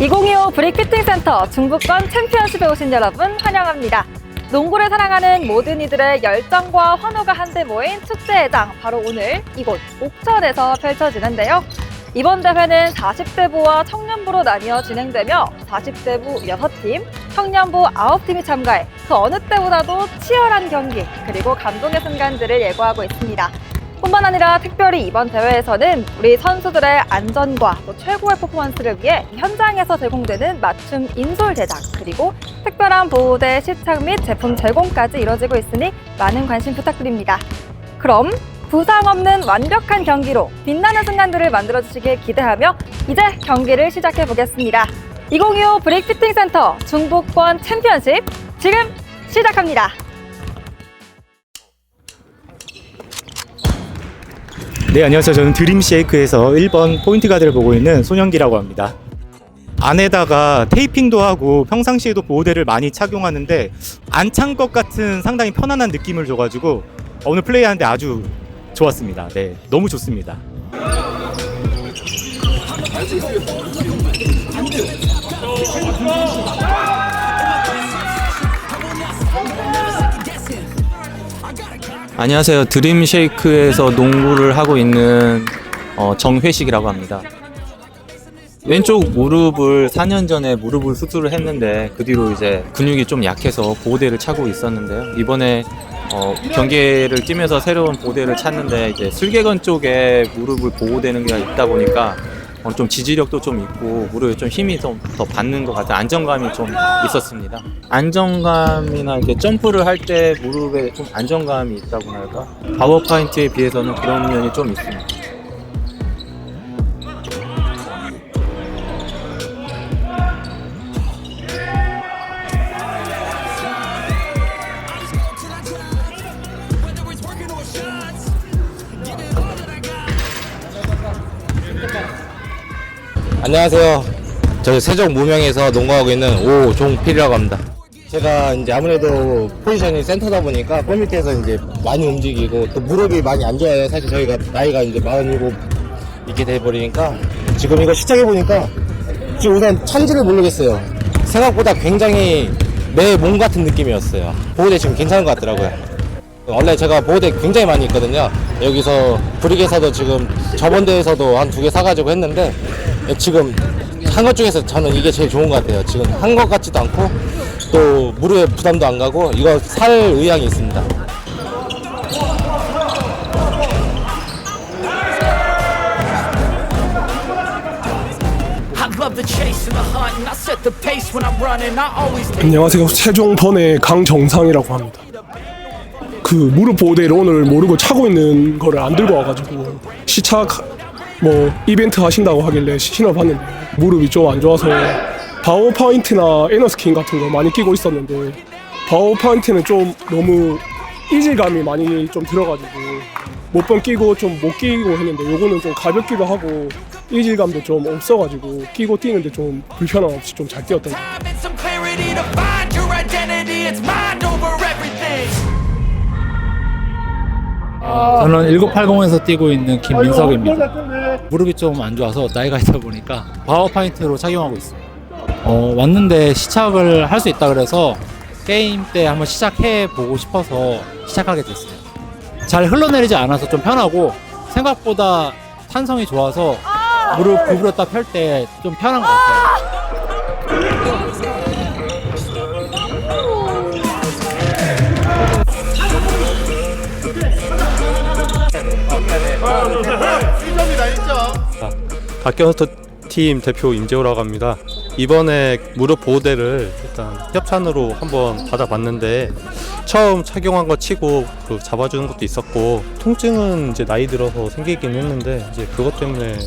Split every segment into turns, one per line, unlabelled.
2025 브릭 피팅 센터 중부권 챔피언십에 오신 여러분 환영합니다. 농구를 사랑하는 모든 이들의 열정과 환호가 한데 모인 축제회장 바로 오늘 이곳 옥천에서 펼쳐지는데요. 이번 대회는 40대부와 청년부로 나뉘어 진행되며 40대부 6팀, 청년부 9팀이 참가해 그 어느 때보다도 치열한 경기 그리고 감동의 순간들을 예고하고 있습니다. 뿐만 아니라 특별히 이번 대회에서는 우리 선수들의 안전과 또 최고의 퍼포먼스를 위해 현장에서 제공되는 맞춤 인솔 제작 그리고 특별한 보호대 시착 및 제품 제공까지 이뤄지고 있으니 많은 관심 부탁드립니다. 그럼 부상 없는 완벽한 경기로 빛나는 순간들을 만들어 주시길 기대하며 이제 경기를 시작해 보겠습니다. 2025 브레이크피팅 센터 중부권 챔피언십 지금 시작합니다.
네, 안녕하세요. 저는 드림쉐이크에서 1번 포인트 가드를 보고 있는 손영기라고 합니다. 안에다가 테이핑도 하고 평상시에도 보호대를 많이 착용하는데 안 찬 것 같은 상당히 편안한 느낌을 줘가지고 오늘 플레이하는데 아주 좋았습니다. 네, 너무 좋습니다.
안녕하세요. 드림쉐이크에서 농구를 하고 있는 어, 정회식이라고 합니다. 왼쪽 무릎을 4년 전에 무릎을 수술을 했는데 그 뒤로 이제 근육이 좀 약해서 보호대를 차고 있었는데요. 이번에 어, 경기를 뛰면서 새로운 보호대를 찾는데 이제 슬개건 쪽에 무릎을 보호되는 게 있다 보니까 어, 좀 지지력도 좀 있고 무릎에 좀 힘이 좀 더 받는 것 같은 안정감이 좀 있었습니다. 안정감이나 이렇게 점프를 할 때 무릎에 좀 안정감이 있다고 할까? 파워 파인트에 비해서는 그런 면이 좀 있습니다.
안녕하세요. 저는 세종 무명에서 농구하고 있는 오종필이라고 합니다. 제가 이제 아무래도 포지션이 센터다 보니까 골 밑에서 이제 많이 움직이고 또 무릎이 많이 안 좋아요. 사실 저희가 나이가 이제 47 이렇게 돼 버리니까 지금 이거 시작해 보니까 지금 우선 찬지를 모르겠어요. 생각보다 굉장히 내 몸 같은 느낌이었어요. 보호대 지금 괜찮은 것 같더라고요. 원래 제가 보호대 굉장히 많이 있거든요. 여기서 브릭에서도 지금 저번 대회에서도 한 두 개 사가지고 했는데 지금 한 것 중에서 저는 이게 제일 좋은 것 같아요. 지금 한 것 같지도 않고 또 무릎에 부담도 안 가고 이거 살 의향이 있습니다.
I love the chase and the hunt, and I set the pace when I'm running. I always take
안녕하세요. 세종번의 강정상이라고 합니다. 그 무릎 보호대를 오늘 모르고 차고 있는 거를 안 들고 와가지고 시착 뭐 이벤트 하신다고 하길래 신어봤는데 무릎이 좀 안 좋아서 바오 파인트나 에너스킨 같은 거 많이 끼고 있었는데 바오 파인트는 좀 너무 이질감이 많이 좀 들어가지고 몇 번 끼고 좀 못 끼고 했는데 요거는 좀 가볍기도 하고 이질감도 좀 없어가지고 끼고 뛰는데 좀 불편함 없이 좀 잘 뛰었던 것 같아요.
저는 1980에서 뛰고 있는 김민석입니다. 무릎이 좀 안 좋아서 나이가 있다 보니까 바워 파인트로 착용하고 있습니다. 어, 왔는데 시작을 할 수 있다 그래서 게임 때 한번 시작해 보고 싶어서 시작하게 됐어요. 잘 흘러내리지 않아서 좀 편하고 생각보다 탄성이 좋아서 무릎 구부렸다 펼 때 좀 편한 것 같아요.
박경수 팀 대표 임재호라고 합니다. 이번에 무릎 보호대를 일단 협찬으로 한번 받아봤는데 처음 착용한 거 치고 그 잡아주는 것도 있었고 통증은 이제 나이 들어서 생기긴 했는데 이제 그것 때문에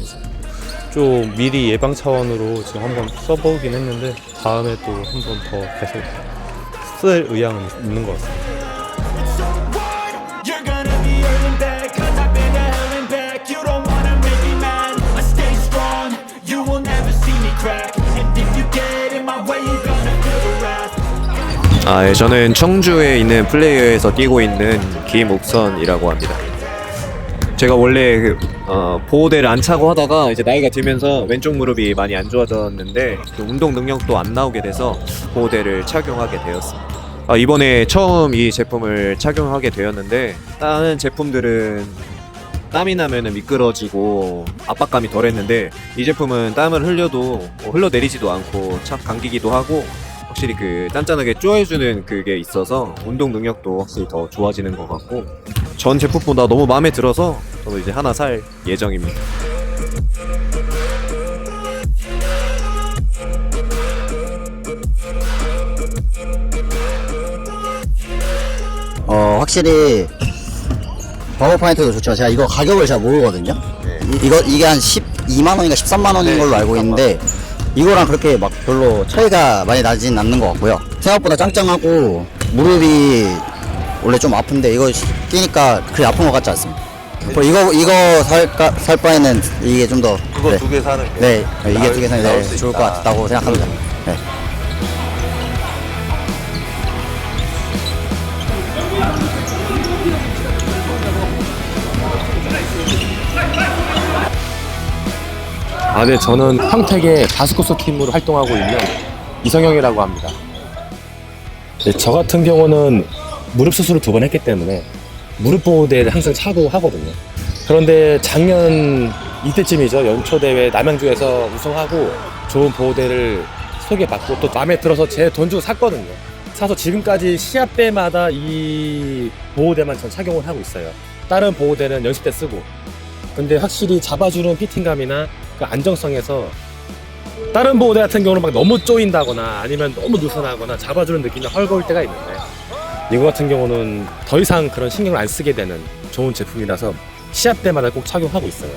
좀 미리 예방 차원으로 지금 한번 써보긴 했는데 다음에 또 한번 더 계속 쓸 의향은 있는 것 같습니다.
아, 예, 저는 청주에 있는 플레이어에서 뛰고 있는 김옥선이라고 합니다. 제가 원래 그, 어, 보호대를 안 차고 하다가 이제 나이가 들면서 왼쪽 무릎이 많이 안 좋아졌는데 또 운동 능력도 안 나오게 돼서 보호대를 착용하게 되었습니다. 아, 이번에 처음 이 제품을 착용하게 되었는데 다른 제품들은 땀이 나면은 미끄러지고 압박감이 덜했는데 이 제품은 땀을 흘려도 뭐 흘러내리지도 않고 착 감기기도 하고 확실히 그 단단하게 쪼여주는 그게 있어서 운동 능력도 확실히 더 좋아지는 것 같고 전 제품보다 너무 마음에 들어서 저도 이제 하나 살 예정입니다.
어 확실히 버거파인트도 좋지만 제가 이거 가격을 잘 모르거든요. 이, 거 이게 한 12만 원인가 13만 원인
네,
걸로 알고 있는데 이거랑 그렇게 막 별로 차이가 많이 나진 않는 것 같고요. 생각보다 짱짱하고 무릎이 원래 좀 아픈데 이거 끼니까 그리 아픈 것 같지 않습니다. 뭐 이거 이거 살까 살 바에는 이게 좀 더
그거
네,
두 개 사는 게
네 이게 두 개 사는
나을 게수
좋을
있다.
것 같다고 생각합니다. 네.
아, 네, 저는 평택의 바스코스 팀으로 활동하고 있는 이성영이라고 합니다. 네, 저 같은 경우는 무릎 수술을 두 번 했기 때문에 무릎 보호대를 항상 차고 하거든요. 그런데 작년 이때쯤이죠. 연초 대회 남양주에서 우승하고 좋은 보호대를 소개받고 또 마음에 들어서 제 돈 주고 샀거든요. 사서 지금까지 시합 때마다 이 보호대만 전 착용을 하고 있어요. 다른 보호대는 연습 때 쓰고. 근데 확실히 잡아주는 피팅감이나 그 안정성에서 다른 보호대 같은 경우는 막 너무 쪼인다거나 아니면 너무 느슨하거나 잡아주는 느낌이 헐거울 때가 있는데 이거 같은 경우는 더 이상 그런 신경을 안 쓰게 되는 좋은 제품이라서 시합 때마다 꼭 착용하고 있어요.